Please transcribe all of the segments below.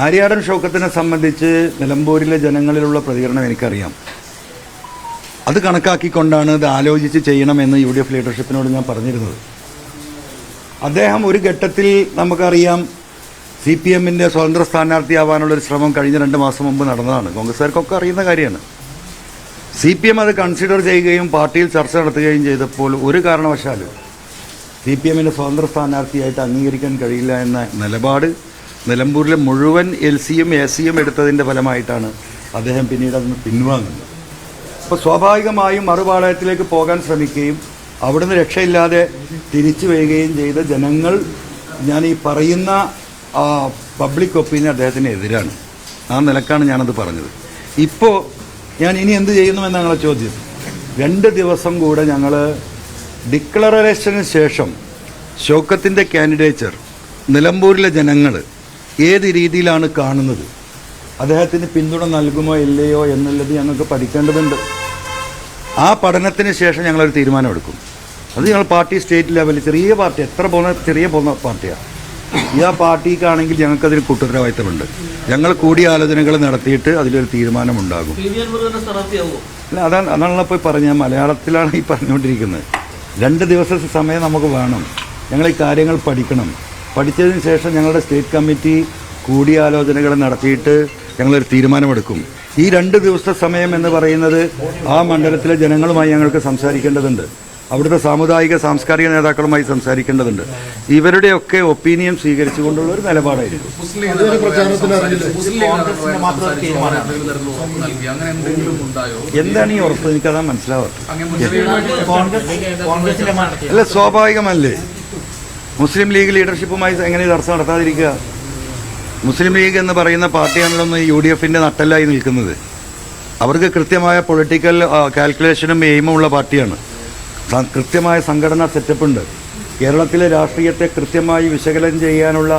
ആര്യാടൻ ഷൗക്കത്തിനെ സംബന്ധിച്ച് നിലമ്പൂരിലെ ജനങ്ങളിലുള്ള പ്രതികരണം എനിക്കറിയാം. അത് കണക്കാക്കിക്കൊണ്ടാണ് ഇത് ആലോചിച്ച് ചെയ്യണമെന്ന് യു ഡി എഫ് ലീഡർഷിപ്പിനോട് ഞാൻ പറഞ്ഞിരുന്നത്. അദ്ദേഹം ഒരു ഘട്ടത്തിൽ നമുക്കറിയാം സി പി എമ്മിന്റെ സ്വതന്ത്ര സ്ഥാനാർത്ഥിയാവാനുള്ളൊരു ശ്രമം കഴിഞ്ഞ രണ്ട് മാസം മുമ്പ് നടന്നതാണ്. കോൺഗ്രസ്സുകാർക്കൊക്കെ അറിയുന്ന കാര്യമാണ്. സി പി എം അത് കൺസിഡർ ചെയ്യുകയും പാർട്ടിയിൽ ചർച്ച നടത്തുകയും ചെയ്തപ്പോൾ ഒരു കാരണവശാലും സി പി എമ്മിന്റെ സ്വതന്ത്ര സ്ഥാനാർത്ഥിയായിട്ട് അംഗീകരിക്കാൻ കഴിയില്ല എന്ന നിലപാട് നിലമ്പൂരിലെ മുഴുവൻ എൽ സിയും എ സിയും എടുത്തതിന്റെ ഫലമായിട്ടാണ് അദ്ദേഹം പിന്നീട് അതിന് പിൻവാങ്ങുന്നത്. അപ്പോൾ സ്വാഭാവികമായും മറുപാളയത്തിലേക്ക് പോകാൻ ശ്രമിക്കുകയും അവിടുന്ന് രക്ഷയില്ലാതെ തിരിച്ചു വരികയും ചെയ്ത ജനങ്ങൾ ഞാൻ ഈ പറയുന്ന പബ്ലിക് ഒപ്പീനിയൻ അദ്ദേഹത്തിന് എതിരാണ്. ആ നിലക്കാണ് ഞാനത് പറഞ്ഞത്. ഇപ്പോൾ ഞാൻ ഇനി എന്ത് ഞങ്ങളെ ചോദ്യം. രണ്ട് ദിവസം കൂടെ ഞങ്ങൾ ഡിക്ലറേഷന് ശേഷം ഷൗക്കത്തിന്റെ കാൻഡിഡേച്ചർ നിലമ്പൂരിലെ ജനങ്ങൾ ഏത് രീതിയിലാണ് കാണുന്നത്? അദ്ദേഹത്തിന് പിന്തുണ നൽകുമോ ഇല്ലയോ എന്നുള്ളത് ഞങ്ങൾക്ക് പഠിക്കേണ്ടതുണ്ട്. ആ പഠനത്തിന് ശേഷം ഞങ്ങളൊരു തീരുമാനമെടുക്കും. അത് ഞങ്ങൾ പാർട്ടി സ്റ്റേറ്റ് ലെവലിൽ ചെറിയ പാർട്ടി എത്ര പോകുന്ന ചെറിയ പോകുന്ന പാർട്ടിയാണ് ഈ ആ പാർട്ടിക്കാണെങ്കിൽ ഞങ്ങൾക്കതിന് കൂട്ടുത്തരവാദിത്തമുണ്ട്. ഞങ്ങൾ കൂടിയാലോചനകൾ നടത്തിയിട്ട് അതിലൊരു തീരുമാനമുണ്ടാകും. അല്ല അതാണ് അതാണല്ലോ പോയി പറഞ്ഞ മലയാളത്തിലാണ് ഈ പറഞ്ഞുകൊണ്ടിരിക്കുന്നത്. രണ്ട് ദിവസത്തെ സമയം നമുക്ക് വേണം. ഞങ്ങൾ ഈ കാര്യങ്ങൾ പഠിക്കണം. പഠിച്ചതിന് ശേഷം ഞങ്ങളുടെ സ്റ്റേറ്റ് കമ്മിറ്റി കൂടിയാലോചനകൾ നടത്തിയിട്ട് ഞങ്ങളൊരു തീരുമാനമെടുക്കും. ഈ രണ്ട് ദിവസത്തെ സമയം എന്ന് പറയുന്നത് ആ മണ്ഡലത്തിലെ ജനങ്ങളുമായി ഞങ്ങൾക്ക് സംസാരിക്കേണ്ടതുണ്ട്. അവിടുത്തെ സാമുദായിക സാംസ്കാരിക നേതാക്കളുമായി സംസാരിക്കേണ്ടതുണ്ട്. ഇവരുടെയൊക്കെ ഒപ്പീനിയൻ സ്വീകരിച്ചുകൊണ്ടുള്ള ഒരു നിലപാടായിരുന്നു. എന്താണ് ഈ ഉറപ്പ്? എനിക്കതാ മനസ്സിലാവാത്തത്. അല്ല സ്വാഭാവികമല്ലേ? മുസ്ലിം ലീഗ് ലീഡർഷിപ്പുമായി എങ്ങനെ ചർച്ച നടത്താതിരിക്കുക? മുസ്ലിം ലീഗ് എന്ന് പറയുന്ന പാർട്ടിയാണല്ലോ യു ഡി എഫിന്റെ നട്ടല്ലായി നിൽക്കുന്നത്. അവർക്ക് കൃത്യമായ പൊളിറ്റിക്കൽ കാൽക്കുലേഷനും എയിമും ഉള്ള പാർട്ടിയാണ്. കൃത്യമായ സംഘടനാ സെറ്റപ്പ് ഉണ്ട് കേരളത്തിലെ രാഷ്ട്രീയത്തെ കൃത്യമായി വിശകലനം ചെയ്യാനുള്ള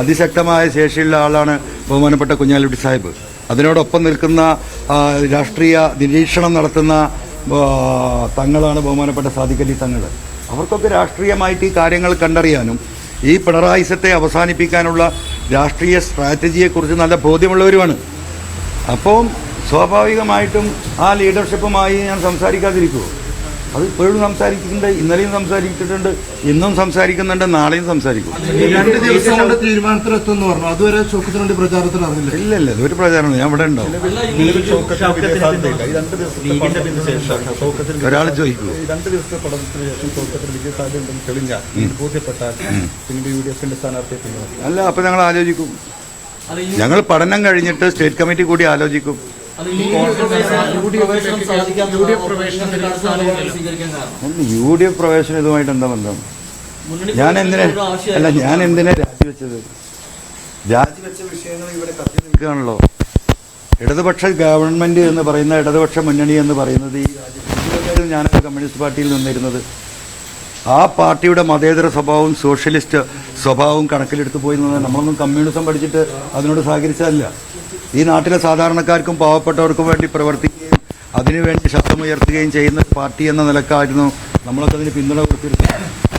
അതിശക്തമായ ശേഷിയുള്ള ആളാണ് ബഹുമാനപ്പെട്ട കുഞ്ഞാലിക്കുട്ടി സാഹിബ്. അതിനോടൊപ്പം നിൽക്കുന്ന രാഷ്ട്രീയ നിരീക്ഷണം നടത്തുന്ന തങ്ങളാണ് ബഹുമാനപ്പെട്ട സാദിഖലി തങ്ങൾ അവർക്കൊക്കെ രാഷ്ട്രീയമായിട്ട് ഈ കാര്യങ്ങൾ കണ്ടറിയാനും ഈ പിണറായിസത്തെ അവസാനിപ്പിക്കാനുള്ള രാഷ്ട്രീയ സ്ട്രാറ്റജിയെക്കുറിച്ച് നല്ല ബോധ്യമുള്ളവരുമാണ്. അപ്പം സ്വാഭാവികമായിട്ടും ആ ലീഡർഷിപ്പുമായി ഞാൻ സംസാരിക്കാതിരിക്കുമോ അത് ഇപ്പോഴും സംസാരിക്കുന്നുണ്ട് ഇന്നലെയും സംസാരിച്ചിട്ടുണ്ട് ഇന്നും സംസാരിക്കുന്നുണ്ട് നാളെയും സംസാരിക്കും. രണ്ട് ദിവസം കൊണ്ട് തീരുമാനത്തിലെത്തുമെന്ന് പറഞ്ഞു. അതുവരെ ചോക്കത്തിന് വേണ്ടി പ്രചാരണത്തിന് അറിഞ്ഞില്ല. ഇല്ല ഇല്ല ഇതൊരു പ്രചാരണം ഞാൻ ഇവിടെ ഉണ്ടാവും. ഒരാൾ ചോദിക്കൂ രണ്ട് ദിവസത്തെ പഠനത്തിന് ശേഷം ചോക്കത്തിന് വിജയസാധ്യത ഉണ്ടെന്ന് തെളിഞ്ഞാൽ ബോധ്യപ്പെട്ടാൽ പിന്നീട് യു ഡി എഫിന്റെ സ്ഥാനാർത്ഥിയെ പിന്തുണയ്ക്കും. അല്ല അപ്പൊ ഞങ്ങൾ ആലോചിക്കും. ഞങ്ങൾ പഠനം കഴിഞ്ഞിട്ട് സ്റ്റേറ്റ് കമ്മിറ്റി കൂടി ആലോചിക്കും. യു ഡി എഫ് പ്രവേശനം- ഇതുമായിട്ട് എന്താ ബന്ധം? ഞാൻ എന്തിനാ. അല്ല ഞാൻ എന്തിനാ രാജിവെച്ചത്? രാജിവെച്ച വിഷയങ്ങൾ ഇവിടെ കത്തി നിൽക്കുകയാണല്ലോ. ഇടതുപക്ഷ ഗവൺമെന്റ് എന്ന് പറയുന്ന ഇടതുപക്ഷ മുന്നണി എന്ന് പറയുന്നത് ഈ രാജ്യത്ത് ഞാനൊക്കെ കമ്മ്യൂണിസ്റ്റ് പാർട്ടിയിൽ നിന്നിരുന്നത്. ആ പാർട്ടിയുടെ മതേതര സ്വഭാവവും സോഷ്യലിസ്റ്റ് സ്വഭാവവും കണക്കിലെടുത്ത് പോയി നിന്ന് നമ്മളൊന്നും കമ്മ്യൂണിസം പഠിച്ചിട്ട് അതിനോട് സഹകരിച്ചതല്ല. ഈ നാട്ടിലെ സാധാരണക്കാർക്കും പാവപ്പെട്ടവർക്കും വേണ്ടി പ്രവർത്തിക്കുകയും അതിനുവേണ്ടി ശബ്ദമുയർത്തുകയും ചെയ്യുന്ന പാർട്ടി എന്ന നിലക്കായിരുന്നു നമ്മളൊക്കെ അതിന് പിന്തുണ കൊടുത്തിരുന്നത്.